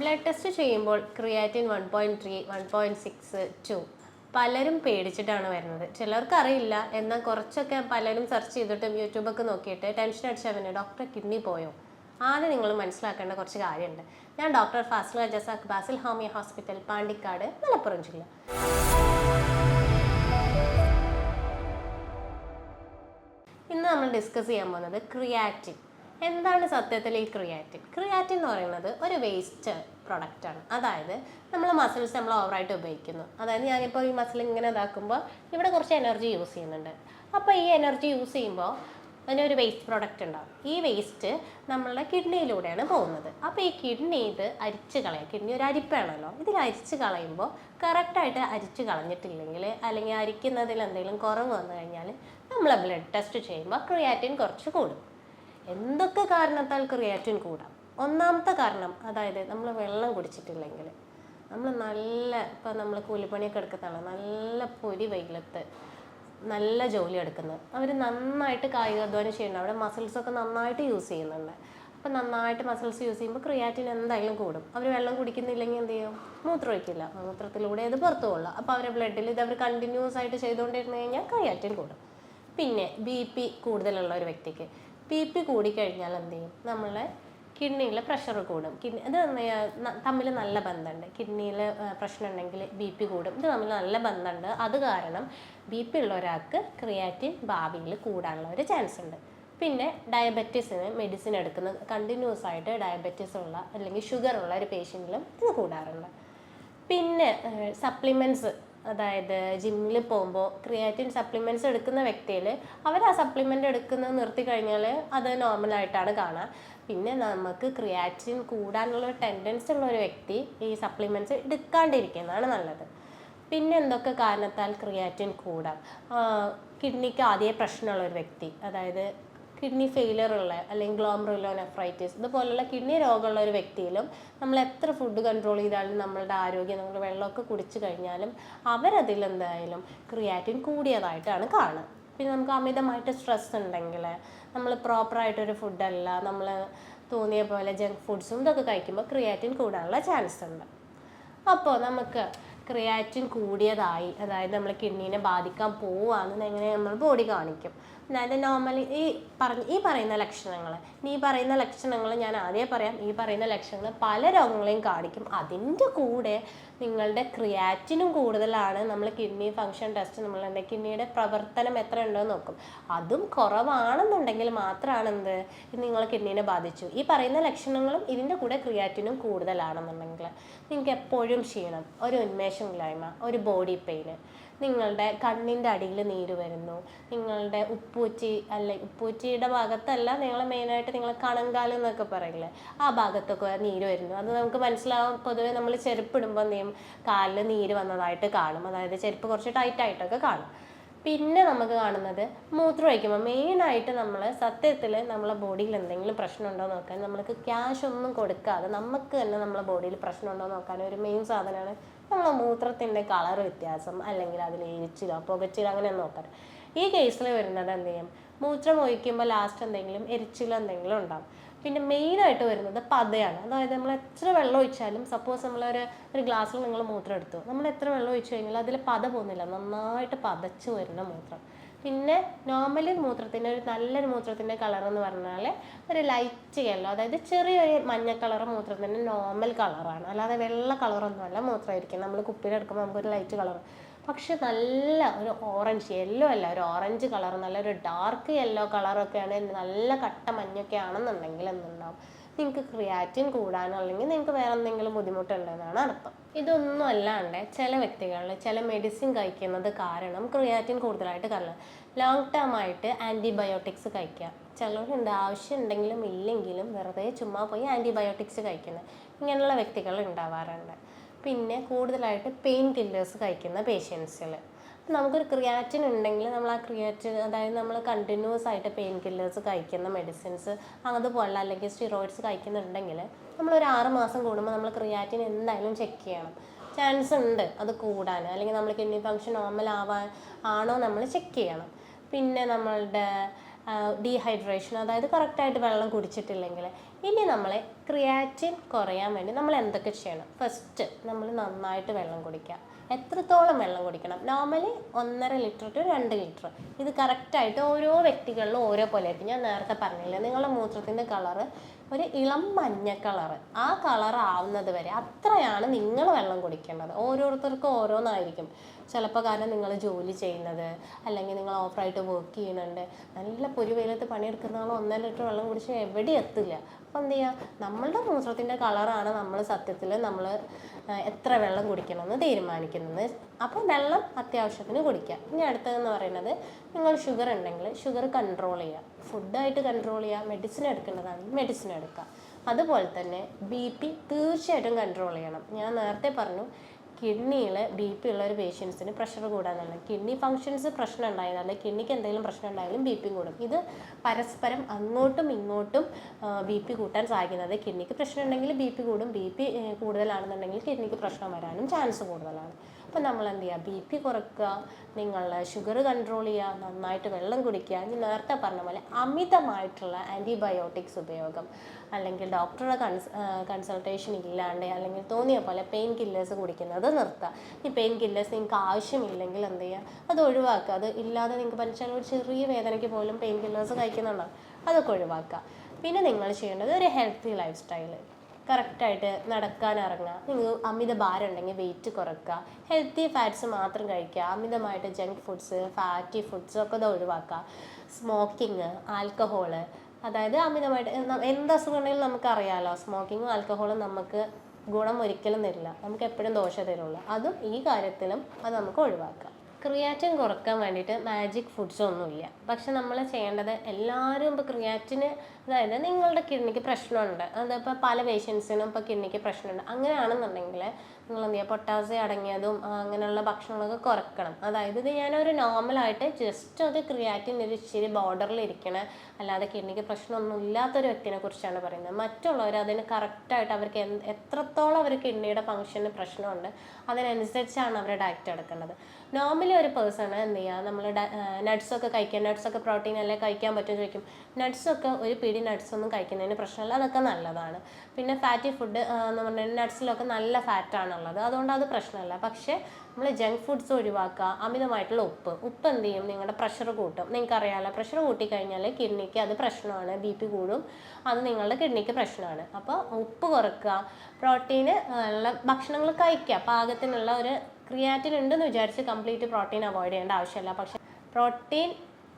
Blood test ചെയ്യുമ്പോൾ creatinine one point three one point six two പലരും പേടിച്ചിട്ടാണ് വരുന്നത്. ചിലർക്ക് അറിയില്ല. എന്നാൽ കുറച്ചൊക്കെ പലരും സെർച്ച് ചെയ്തിട്ടും യൂട്യൂബൊക്കെ നോക്കിയിട്ട് ടെൻഷൻ അടിച്ചവന് ഡോക്ടർ കിഡ്നി പോയോ? ആദ്യം നിങ്ങൾ മനസ്സിലാക്കേണ്ട കുറച്ച് കാര്യമുണ്ട്. ഞാൻ doctor Fasla Jazakh Basil homeo hospital Pandikkad Malappuram ജില്ല. ഇന്ന് നമ്മൾ ഡിസ്കസ് ചെയ്യാൻ പോകുന്നത് ക്രിയാറ്റിൻ. എന്താണ് സത്യത്തിൽ ഈ ക്രിയാറ്റിൻ ക്രിയാറ്റിൻ എന്ന് പറയുന്നത് ഒരു വേസ്റ്റ് പ്രൊഡക്റ്റ് ആണ്. അതായത് നമ്മൾ മസിൽസ് നമ്മൾ ഓവറായിട്ട് ഉപയോഗിക്കുന്നു. അതായത് ഞാനിപ്പോൾ ഈ മസിൽ ഇങ്ങനെ ഇതാക്കുമ്പോൾ ഇവിടെ കുറച്ച് എനർജി യൂസ് ചെയ്യുന്നുണ്ട്. അപ്പോൾ ഈ എനർജി യൂസ് ചെയ്യുമ്പോൾ അതിനൊരു വേസ്റ്റ് പ്രൊഡക്റ്റ് ഉണ്ടാവും. ഈ വേസ്റ്റ് നമ്മളുടെ കിഡ്നിയിലൂടെയാണ് പോകുന്നത്. അപ്പോൾ ഈ കിഡ്നി ഇത് അരിച്ച് കളയുക കിഡ്നി ഒരു അരിപ്പാണല്ലോ. ഇതിൽ അരിച്ച് കളയുമ്പോൾ കറക്റ്റായിട്ട് അരിച്ച് കളഞ്ഞിട്ടില്ലെങ്കിൽ അല്ലെങ്കിൽ അരിക്കുന്നതിൽ എന്തെങ്കിലും കുറവ് വന്നു കഴിഞ്ഞാൽ നമ്മൾ ബ്ലഡ് ടെസ്റ്റ് ചെയ്യുമ്പോൾ ക്രിയാറ്റിൻ കുറച്ച് കൂടും. എന്തൊക്കെ കാരണത്താൽ ക്രിയാറ്റിൻ കൂടാം? ഒന്നാമത്തെ കാരണം അതായത് നമ്മൾ വെള്ളം കുടിച്ചിട്ടില്ലെങ്കിൽ നമ്മൾ നല്ല ഇപ്പം നമ്മൾ കൂലിപ്പണിയൊക്കെ എടുക്കുന്നതാണ് നല്ല പൊരി വെയിലത്ത് നല്ല ജോലി എടുക്കുന്നത്. അവർ നന്നായിട്ട് കായികാധ്വാനം ചെയ്യുന്നുണ്ട്. അവിടെ മസിൽസൊക്കെ നന്നായിട്ട് യൂസ് ചെയ്യുന്നുണ്ട്. അപ്പം നന്നായിട്ട് മസിൽസ് യൂസ് ചെയ്യുമ്പോൾ ക്രിയാറ്റിൻ എന്തായാലും കൂടും. അവർ വെള്ളം കുടിക്കുന്നില്ലെങ്കിൽ എന്ത് ചെയ്യും? മൂത്രം ഒഴിക്കില്ല. മൂത്രത്തിലൂടെ അത് പുറത്തു കൊള്ളുക. അപ്പോൾ അവരുടെ ബ്ലഡിൽ ഇത് അവർ കണ്ടിന്യൂസ് ആയിട്ട് ചെയ്തുകൊണ്ടിരുന്നു കഴിഞ്ഞാൽ ക്രിയാറ്റിൻ കൂടും. പിന്നെ ബി പി കൂടുതലുള്ള ഒരു വ്യക്തിക്ക്. ബി പി കൂടിക്കഴിഞ്ഞാൽ എന്ത് ചെയ്യും? നമ്മളെ കിഡ്നിയിലെ പ്രഷർ കൂടും. കിഡ്നി ഇത് തമ്മിൽ നല്ല ബന്ധമുണ്ട്. കിഡ്നിയിൽ പ്രശ്നം ഉണ്ടെങ്കിൽ ബി പി കൂടും. ഇത് തമ്മിൽ നല്ല ബന്ധമുണ്ട്. അത് കാരണം ബി പി ഉള്ള ഒരാൾക്ക് ക്രിയാറ്റിൻ ഭാവിയിൽ കൂടാനുള്ള ഒരു ചാൻസ് ഉണ്ട്. പിന്നെ ഡയബറ്റീസിന് മെഡിസിൻ എടുക്കുന്ന കണ്ടിന്യൂസ് ആയിട്ട് ഡയബറ്റീസ് ഉള്ള അല്ലെങ്കിൽ ഷുഗർ ഉള്ള ഒരു പേഷ്യന്റിലും ഇത് കൂടാറുണ്ട്. പിന്നെ സപ്ലിമെന്റ്സ് അതായത് ജിമ്മിൽ പോകുമ്പോൾ ക്രിയാറ്റിൻ സപ്ലിമെന്റ്സ് എടുക്കുന്ന വ്യക്തിയിൽ അവർ ആ സപ്ലിമെന്റ് എടുക്കുന്നത് നിർത്തി കഴിഞ്ഞാൽ അത് നോർമലായിട്ടാണ് കാണുക പിന്നെ നമുക്ക് ക്രിയാറ്റിൻ കൂടാനുള്ള ടെൻഡൻസി ഉള്ള ഒരു വ്യക്തി ഈ സപ്ലിമെന്റ്സ് എടുക്കാണ്ടിരിക്കുന്നതാണ് നല്ലത്. പിന്നെ എന്തൊക്കെ കാരണത്താൽ ക്രിയാറ്റിൻ കൂടാം? കിഡ്നിക്ക് ആദ്യമേ പ്രശ്നമുള്ള ഒരു വ്യക്തി അതായത് കിഡ്നി ഫെയിലിയർ ഉള്ള അല്ലെങ്കിൽ ഗ്ലോമറുലോ നെഫ്രൈറ്റിസ് ഇതുപോലുള്ള കിഡ്നി രോഗമുള്ള ഒരു വ്യക്തിയിലും നമ്മൾ എത്ര ഫുഡ് കൺട്രോൾ ചെയ്താലും നമ്മളുടെ ആരോഗ്യം നമ്മൾ വെള്ളമൊക്കെ കുടിച്ചു കഴിഞ്ഞാലും അവരതിൽ എന്തായാലും ക്രിയാറ്റിൻ കൂടിയതായിട്ടാണ് കാണുക. പിന്നെ നമുക്ക് അമിതമായിട്ട് സ്ട്രെസ് ഉണ്ടെങ്കിൽ നമ്മൾ പ്രോപ്പറായിട്ടൊരു ഫുഡല്ല നമ്മൾ തോന്നിയ പോലെ ജങ്ക് ഫുഡ്സും ഇതൊക്കെ കഴിക്കുമ്പോൾ ക്രിയാറ്റിൻ കൂടാനുള്ള ചാൻസ് ഉണ്ട്. അപ്പോൾ നമുക്ക് ക്രിയാറ്റിൻ കൂടിയതായി അതായത് നമ്മൾ കിഡ്നീനെ ബാധിക്കാൻ പോവാന്ന് എങ്ങനെ നമ്മൾ ബോഡി കാണിക്കും. അതായത് നോർമലി ഈ പറഞ്ഞ ഈ പറയുന്ന ലക്ഷണങ്ങൾ ഈ പറയുന്ന ലക്ഷണങ്ങൾ ഞാൻ ആദ്യമേ പറയാം ഈ പറയുന്ന ലക്ഷണങ്ങൾ പല രോഗങ്ങളെയും കാണിക്കും. അതിന്റെ കൂടെ നിങ്ങളുടെ ക്രിയാറ്റിനും കൂടുതലാണ്. നമ്മൾ കിഡ്നി ഫങ്ഷൻ ടെസ്റ്റ് നമ്മൾ നമ്മളുടെ കിഡ്നിയുടെ പ്രവർത്തനം എത്ര ഉണ്ടോ നോക്കും. അതും കുറവാണെന്നുണ്ടെങ്കിൽ മാത്രമാണ് എന്ത് നിങ്ങൾ കിഡ്നീനെ ബാധിച്ചു. ഈ പറയുന്ന ലക്ഷണങ്ങളും ഇതിന്റെ കൂടെ ക്രിയാറ്റിനും കൂടുതലാണെന്നുണ്ടെങ്കിൽ നിങ്ങൾക്ക് എപ്പോഴും ക്ഷീണം ഒരു ഉന്മേഷമില്ലായ്മ ഒരു ബോഡി പെയിന് നിങ്ങളുടെ കണ്ണിന്റെ അടിയിൽ നീര് വരുന്നു. നിങ്ങളുടെ ഉപ്പൂറ്റി അല്ലെ ഉപ്പൂറ്റിയുടെ ഭാഗത്തല്ല നിങ്ങൾ മെയിനായിട്ട് നിങ്ങൾ കണങ്കാലം എന്നൊക്കെ പറയില്ലേ ആ ഭാഗത്തൊക്കെ നീര് വരുന്നു. അത് നമുക്ക് മനസ്സിലാവും. പൊതുവേ നമ്മൾ ചെരുപ്പിടുമ്പോൾ നീ കാലിൽ നീര് വന്നതായിട്ട് കാണും. അതായത് ചെരുപ്പ് കുറച്ച് ടൈറ്റായിട്ടൊക്കെ കാണും. പിന്നെ നമുക്ക് കാണുന്നത് മൂത്രം ഒഴിക്കുമ്പോൾ മെയിനായിട്ട് നമ്മൾ സത്യത്തിൽ നമ്മളെ ബോഡിയിൽ എന്തെങ്കിലും പ്രശ്നം ഉണ്ടോ നോക്കാൻ നമ്മൾക്ക് ക്യാഷ് ഒന്നും കൊടുക്കാതെ നമുക്ക് തന്നെ നമ്മളെ ബോഡിയിൽ പ്രശ്നം ഉണ്ടോ നോക്കാൻ ഒരു മെയിൻ സാധനമാണ് നമ്മളെ മൂത്രത്തിന്റെ കളർ വ്യത്യാസം അല്ലെങ്കിൽ അതിൽ എരിച്ചിലോ പുകച്ചിലോ അങ്ങനെ നോക്കാറ് ഈ കേസിൽ വരുന്നത് എന്ത് ചെയ്യും? മൂത്രം ഒഴിക്കുമ്പോൾ ലാസ്റ്റ് എന്തെങ്കിലും എരിച്ചിലോ എന്തെങ്കിലും ഉണ്ടാവും. പിന്നെ മെയിനായിട്ട് വരുന്നത് പതയാണ്. അതായത് നമ്മൾ എത്ര വെള്ളം ഒഴിച്ചാലും സപ്പോസ് നമ്മളൊരു ഒരു ഗ്ലാസ്സിൽ നിങ്ങൾ മൂത്രം എടുത്തു. നമ്മൾ എത്ര വെള്ളം ഒഴിച്ചു കഴിഞ്ഞാൽ അതിൽ പത പോകുന്നില്ല. നന്നായിട്ട് പതച്ചു വരുന്ന മൂത്രം. പിന്നെ നോർമലി മൂത്രത്തിന്റെ ഒരു നല്ലൊരു മൂത്രത്തിന്റെ കളർ എന്ന് പറഞ്ഞാൽ ഒരു ലൈറ്റ് യെല്ലോ അതായത് ചെറിയൊരു മഞ്ഞ കളർ മൂത്രത്തിന്റെ നോർമൽ കളറാണ് അല്ലാതെ വെള്ള കളറൊന്നുമല്ല മൂത്രമായിരിക്കും നമ്മൾ കുപ്പിയിലെടുക്കുമ്പോൾ നമുക്കൊരു ലൈറ്റ് കളർ പക്ഷെ നല്ല ഒരു ഓറഞ്ച് യെല്ലോ അല്ല ഒരു ഓറഞ്ച് കളർ നല്ലൊരു ഡാർക്ക് യെല്ലോ കളറൊക്കെയാണ് നല്ല കട്ട മഞ്ഞൊക്കെ ആണെന്നുണ്ടെങ്കിൽ എന്തുണ്ടാവും? നിങ്ങൾക്ക് ക്രിയാറ്റിൻ കൂടാനോ അല്ലെങ്കിൽ നിങ്ങൾക്ക് വേറെ എന്തെങ്കിലും ബുദ്ധിമുട്ടുണ്ടെന്നാണ് അർത്ഥം. ഇതൊന്നും അല്ലാണ്ട് ചില വ്യക്തികളിൽ ചില മെഡിസിൻ കഴിക്കുന്നത് കാരണം ക്രിയാറ്റിൻ കൂടുതലായിട്ട് കാരണം ലോങ് ടേം ആയിട്ട് ആന്റിബയോട്ടിക്സ് കഴിക്കുക. ചിലരുണ്ട് ആവശ്യം ഉണ്ടെങ്കിലും ഇല്ലെങ്കിലും വെറുതെ ചുമ്മാ പോയി ആന്റിബയോട്ടിക്സ് കഴിക്കുന്നത്. ഇങ്ങനെയുള്ള വ്യക്തികൾ ഉണ്ടാവാറുണ്ട്. പിന്നെ കൂടുതലായിട്ട് പെയിൻ കില്ലേഴ്സ് കഴിക്കുന്ന പേഷ്യൻസിൽ നമുക്കൊരു ക്രിയാറ്റിൻ ഉണ്ടെങ്കിൽ നമ്മൾ ആ ക്രിയാറ്റിൻ അതായത് നമ്മൾ കണ്ടിന്യൂസ് ആയിട്ട് പെയിൻ കില്ലേഴ്സ് കഴിക്കുന്ന മെഡിസിൻസ് അതുപോലെ അല്ലെങ്കിൽ സ്റ്റിറോയിഡ്സ് കഴിക്കുന്നുണ്ടെങ്കിൽ നമ്മൾ ഒരു ആറ് മാസം കൂടുമ്പോൾ നമ്മൾ ക്രിയാറ്റിൻ എന്തായാലും ചെക്ക് ചെയ്യണം. ചാൻസ് ഉണ്ട് അത് കൂടാൻ. അല്ലെങ്കിൽ നമ്മൾ കിഡ്നി ഫങ്ഷൻ നോർമൽ ആവാൻ ആണോ നമ്മൾ ചെക്ക് ചെയ്യണം. പിന്നെ നമ്മളുടെ ഡീഹൈഡ്രേഷൻ അതായത് കറക്റ്റായിട്ട് വെള്ളം കുടിച്ചിട്ടില്ലെങ്കിൽ ഇനി നമ്മളെ ക്രിയാറ്റിൻ കുറയാൻ വേണ്ടി നമ്മൾ എന്തൊക്കെ ചെയ്യണം? ഫസ്റ്റ് നമ്മൾ നന്നായിട്ട് വെള്ളം കുടിക്കുക. എത്രത്തോളം വെള്ളം കുടിക്കണം? നോർമലി ഒന്നര ലിറ്റർ ടു രണ്ട് ലിറ്റർ. ഇത് കറക്റ്റായിട്ട് ഓരോ വ്യക്തികളിലും ഓരോ പോലെ ആയിരിക്കും ഞാൻ നേരത്തെ പറഞ്ഞില്ല നിങ്ങളുടെ മൂത്രത്തിന്റെ കളറ് ഒരു ഇളം മഞ്ഞ കളറ് ആ കളർ ആവുന്നത് വരെ അത്രയാണ് നിങ്ങൾ വെള്ളം കുടിക്കേണ്ടത്. ഓരോരുത്തർക്കും ഓരോന്നായിരിക്കും. ചിലപ്പോൾ കാരണം നിങ്ങൾ ജോലി ചെയ്യുന്നത് അല്ലെങ്കിൽ നിങ്ങൾ ഓഫറായിട്ട് വർക്ക് ചെയ്യുന്നുണ്ട്. നല്ല പൊരി വെയിലത്ത് പണിയെടുക്കുന്ന ആൾ ഒന്നര ലിറ്റർ വെള്ളം കുടിച്ച് എവിടെ എത്തില്ല അപ്പം എന്ത് ചെയ്യുക നമ്മളുടെ മൂത്രത്തിന്റെ കളറാണ് നമ്മൾ സത്യത്തിൽ നമ്മൾ എത്ര വെള്ളം കുടിക്കണമെന്ന് തീരുമാനിക്കുന്നത്. അപ്പോൾ വെള്ളം അത്യാവശ്യത്തിന് കുടിക്കുക. ഇനി അടുത്തതെന്ന് പറയുന്നത് നിങ്ങൾ ഷുഗർ ഉണ്ടെങ്കിൽ ഷുഗർ കൺട്രോൾ ചെയ്യുക. ഫുഡായിട്ട് കൺട്രോൾ ചെയ്യുക. മെഡിസിൻ എടുക്കേണ്ടതാണെങ്കിൽ മെഡിസിൻ എടുക്കുക. അതുപോലെ തന്നെ ബി പി തീർച്ചയായിട്ടും കൺട്രോൾ ചെയ്യണം. ഞാൻ നേരത്തെ പറഞ്ഞു കിഡ്നിയിൽ ബി പി ഉള്ള ഒരു പേഷ്യൻസിന് പ്രഷർ കൂടാനാണ് കിഡ്നി ഫങ്ഷൻസ് പ്രശ്നം ഉണ്ടായാലും അല്ലെങ്കിൽ കിഡ്നിക്ക് എന്തെങ്കിലും പ്രശ്നം ഉണ്ടായാലും ബി പി കൂടും. ഇത് പരസ്പരം അങ്ങോട്ടും ഇങ്ങോട്ടും ബി പി കൂട്ടാൻ സാധിക്കുന്നത്. കിഡ്നിക്ക് പ്രശ്നം ഉണ്ടെങ്കിൽ ബി പി കൂടും. ബി പി കൂടുതലാണെന്നുണ്ടെങ്കിൽ കിഡ്നിക്ക് പ്രശ്നം വരാനും ചാൻസ് കൂടുതലാണ്. അപ്പം നമ്മൾ എന്ത് ചെയ്യുക ബി പി കുറയ്ക്കുക നിങ്ങൾ ഷുഗർ കൺട്രോൾ ചെയ്യുക നന്നായിട്ട് വെള്ളം കുടിക്കുക ഞാൻ നേരത്തെ പറഞ്ഞ പോലെ അമിതമായിട്ടുള്ള ആന്റിബയോട്ടിക്സ് ഉപയോഗം. അല്ലെങ്കിൽ ഡോക്ടറുടെ കൺസ് കൺസൾട്ടേഷൻ ഇല്ലാണ്ട് അല്ലെങ്കിൽ തോന്നിയ പോലെ പെയിൻ കില്ലേഴ്സ് കുടിക്കുന്നത് നിർത്തുക ഈ പെയിൻ കില്ലേഴ്സ് നിങ്ങൾക്ക് ആവശ്യമില്ലെങ്കിൽ എന്ത് ചെയ്യുക അത് ഒഴിവാക്കുക. അത് ഇല്ലാതെ നിങ്ങൾക്ക് പനിച്ചാൽ ഒരു ചെറിയ വേദനയ്ക്ക് പോലും പെയിൻ കില്ലേഴ്സ് കഴിക്കുന്നുണ്ടാവും അതൊക്കെ ഒഴിവാക്കുക. പിന്നെ നിങ്ങൾ ചെയ്യേണ്ടത് ഒരു ഹെൽത്തി ലൈഫ് സ്റ്റൈൽ കറക്റ്റായിട്ട് നടക്കാൻ ഇറങ്ങുക. നിങ്ങൾ അമിത ഭാരം ഉണ്ടെങ്കിൽ വെയിറ്റ് കുറയ്ക്കുക ഹെൽത്തി ഫാറ്റ്സ് മാത്രം കഴിക്കുക. അമിതമായിട്ട് ജങ്ക് ഫുഡ്സ് ഫാറ്റി ഫുഡ്സ് ഒക്കെ ഒഴിവാക്കുക. സ്മോക്കിങ് ആൽക്കഹോൾ അതായത് അമിതമായിട്ട് എന്ത് അസുഖം ഉണ്ടെങ്കിലും നമുക്കറിയാലോ സ്മോക്കിങ്ങും ആൽക്കഹോളും നമുക്ക് ഗുണം ഒരിക്കലും തരില്ല. നമുക്ക് എപ്പോഴും ദോഷം തരുള്ളൂ. അതും ഈ കാര്യത്തിലും അത് നമുക്ക് ഒഴിവാക്കാം. ക്രിയാറ്റിൻ കുറയ്ക്കാൻ വേണ്ടിയിട്ട് മാജിക് ഫുഡ്സ് ഒന്നുമില്ല. പക്ഷെ നമ്മൾ ചെയ്യേണ്ടത് എല്ലാവരും ഇപ്പോൾ ക്രിയാറ്റിന് അതായത് നിങ്ങളുടെ കിഡ്നിക്ക് പ്രശ്നമുണ്ട്. അതിപ്പോൾ പല പേഷ്യൻസിനും ഇപ്പോൾ കിഡ്നിക്ക് പ്രശ്നമുണ്ട്. അങ്ങനെയാണെന്നുണ്ടെങ്കിൽ നിങ്ങൾ എന്ത് ചെയ്യുക പൊട്ടാസ്യം അടങ്ങിയതും അങ്ങനെയുള്ള ഭക്ഷണങ്ങളൊക്കെ കുറക്കണം. അതായത് ഇത് ഞാനൊരു നോർമലായിട്ട് ജസ്റ്റ് അത് ക്രിയാറ്റിൻ ഒരു ഇച്ചിരി ബോർഡറിൽ ഇരിക്കണ. അല്ലാതെ കിഡ്നിക്ക് പ്രശ്നമൊന്നും ഇല്ലാത്തൊരു വ്യക്തിനെ കുറിച്ചാണ് പറയുന്നത്. മറ്റുള്ളവർ അതിന് കറക്റ്റായിട്ട് അവർക്ക് എത്രത്തോളം അവർ കിഡ്നിയുടെ ഫംഗ്ഷന് പ്രശ്നമുണ്ട് അതിനനുസരിച്ചാണ് അവർ ഡയറ്റ് എടുക്കേണ്ടത്. നോർമലി ഒരു പേഴ്സണ് എന്ത് ചെയ്യുക നമ്മൾ നട്ട്സൊക്കെ കഴിക്കുക നട്ട്സൊക്കെ പ്രോട്ടീൻ അല്ലേ കഴിക്കാൻ പറ്റും ചോദിക്കും. നട്ട്സൊക്കെ ഒരു പിടി നട്ട്സ് ഒന്നും കഴിക്കുന്നതിന് പ്രശ്നമില്ല അതൊക്കെ നല്ലതാണ്. പിന്നെ ഫാറ്റി ഫുഡ് എന്ന് പറഞ്ഞാൽ നട്ട്സിലൊക്കെ നല്ല ഫാറ്റാണുള്ളത് അതുകൊണ്ട് അത് പ്രശ്നമല്ല. പക്ഷേ നമ്മൾ ജങ്ക് ഫുഡ്സ് ഒഴിവാക്കുക അമിതമായിട്ടുള്ള ഉപ്പ്. ഉപ്പ് എന്ത് ചെയ്യും? നിങ്ങളുടെ പ്രഷർ കൂട്ടും. നിങ്ങൾക്ക് അറിയാമല്ലോ പ്രഷർ കൂട്ടിക്കഴിഞ്ഞാൽ കിഡ്നിക്ക് അത് പ്രശ്നമാണ്. ബി പി കൂടും. അത് നിങ്ങളുടെ കിഡ്നിക്ക് പ്രശ്നമാണ്. അപ്പോൾ ഉപ്പ് കുറക്കുക പ്രോട്ടീന് നല്ല ഭക്ഷണങ്ങൾ കഴിക്കുക. പാകത്തിനുള്ള ഒരു ക്രിയാറ്റിൻ ഉണ്ടെന്ന് വിചാരിച്ച് കംപ്ലീറ്റ് പ്രോട്ടീൻ അവോയ്ഡ് ചെയ്യേണ്ട ആവശ്യമില്ല. പക്ഷേ പ്രോട്ടീൻ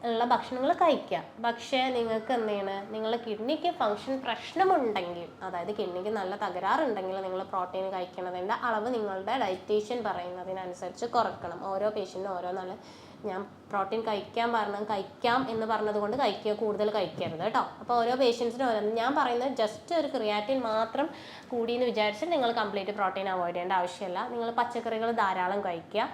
ഉള്ള ഭക്ഷണങ്ങൾ കഴിക്കുക. പക്ഷേ നിങ്ങൾക്ക് എന്താണ് നിങ്ങളുടെ കിഡ്നിക്ക് ഫങ്ഷൻ പ്രശ്നമുണ്ടെങ്കിൽ അതായത് കിഡ്നിക്ക് നല്ല തകരാറുണ്ടെങ്കിൽ നിങ്ങൾ പ്രോട്ടീൻ കഴിക്കണതിന്റെ അളവ് നിങ്ങളുടെ ഡയറ്റീഷ്യൻ പറയുന്നതിനനുസരിച്ച് കുറക്കണം. ഓരോ പേഷ്യന്റിനും ഓരോന്നാണ്. ഞാൻ പ്രോട്ടീൻ കഴിക്കാൻ പറഞ്ഞ കഴിക്കാം എന്ന് പറഞ്ഞതുകൊണ്ട് കഴിക്കുക കൂടുതൽ കഴിക്കരുത് കേട്ടോ. അപ്പോൾ ഓരോ പേഷ്യൻസിനും ഓരോന്ന്. ഞാൻ പറയുന്നത് ജസ്റ്റ് ഒരു ക്രിയാറ്റിൻ മാത്രം കൂടി എന്ന് നിങ്ങൾ കംപ്ലീറ്റ് പ്രോട്ടീൻ അവോയ്ഡ് ചെയ്യേണ്ട ആവശ്യമില്ല. നിങ്ങൾ പച്ചക്കറികൾ ധാരാളം കഴിക്കുക.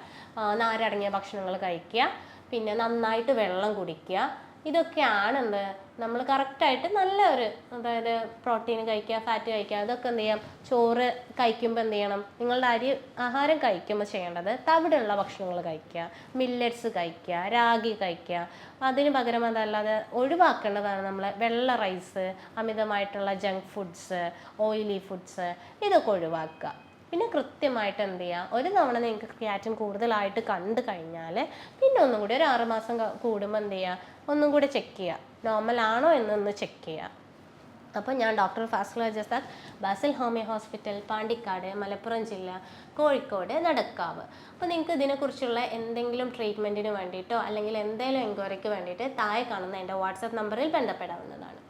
നാരടങ്ങിയ ഭക്ഷണങ്ങൾ കഴിക്കുക. പിന്നെ നന്നായിട്ട് വെള്ളം കുടിക്കുക. ഇതൊക്കെയാണ് എന്ത് നമ്മൾ കറക്റ്റായിട്ട് നല്ല ഒരു അതായത് പ്രോട്ടീൻ കഴിക്കുക ഫാറ്റ് കഴിക്കുക അതൊക്കെ എന്ത് ചെയ്യാം? ചോറ് കഴിക്കുമ്പോൾ എന്ത് ചെയ്യണം? നിങ്ങളുടെ അരി ആഹാരം കഴിക്കുമ്പോൾ ചെയ്യേണ്ടത് തവിടുള്ള ഭക്ഷണങ്ങൾ കഴിക്കുക. മില്ലറ്റ്സ് കഴിക്കുക രാഗി കഴിക്കുക. അതിന് പകരം അതല്ലാതെ ഒഴിവാക്കേണ്ടതാണ് നമ്മൾ വെള്ള റൈസ് അമിതമായിട്ടുള്ള ജങ്ക് ഫുഡ്സ് ഓയിലി ഫുഡ്സ് ഇതൊക്കെ ഒഴിവാക്കുക. പിന്നെ കൃത്യമായിട്ട് എന്ത് ചെയ്യുക ഒരു തവണ നിങ്ങൾക്ക് ക്രിയാറ്റിൻ കൂടുതലായിട്ട് കണ്ടു കഴിഞ്ഞാൽ പിന്നെ ഒന്നും കൂടി ഒരു ആറുമാസം കൂടുമ്പോൾ എന്ത് ചെയ്യുക ഒന്നും കൂടി ചെക്ക് ചെയ്യുക നോർമൽ ആണോ എന്നൊന്ന് ചെക്ക് ചെയ്യുക അപ്പോൾ ഞാൻ doctor Faskular Jasad Basil homeo hospital Pandikkad Malappuram ജില്ല കോഴിക്കോട് നടക്കാവ്. അപ്പോൾ നിങ്ങൾക്ക് ഇതിനെക്കുറിച്ചുള്ള എന്തെങ്കിലും ട്രീറ്റ്മെന്റിന് വേണ്ടിയിട്ടോ അല്ലെങ്കിൽ എന്തെങ്കിലും എൻക്വയറിക്ക് വേണ്ടിയിട്ട് താഴെ കാണുന്ന എന്റെ വാട്സപ്പ് നമ്പറിൽ ബന്ധപ്പെടാവുന്നതാണ്.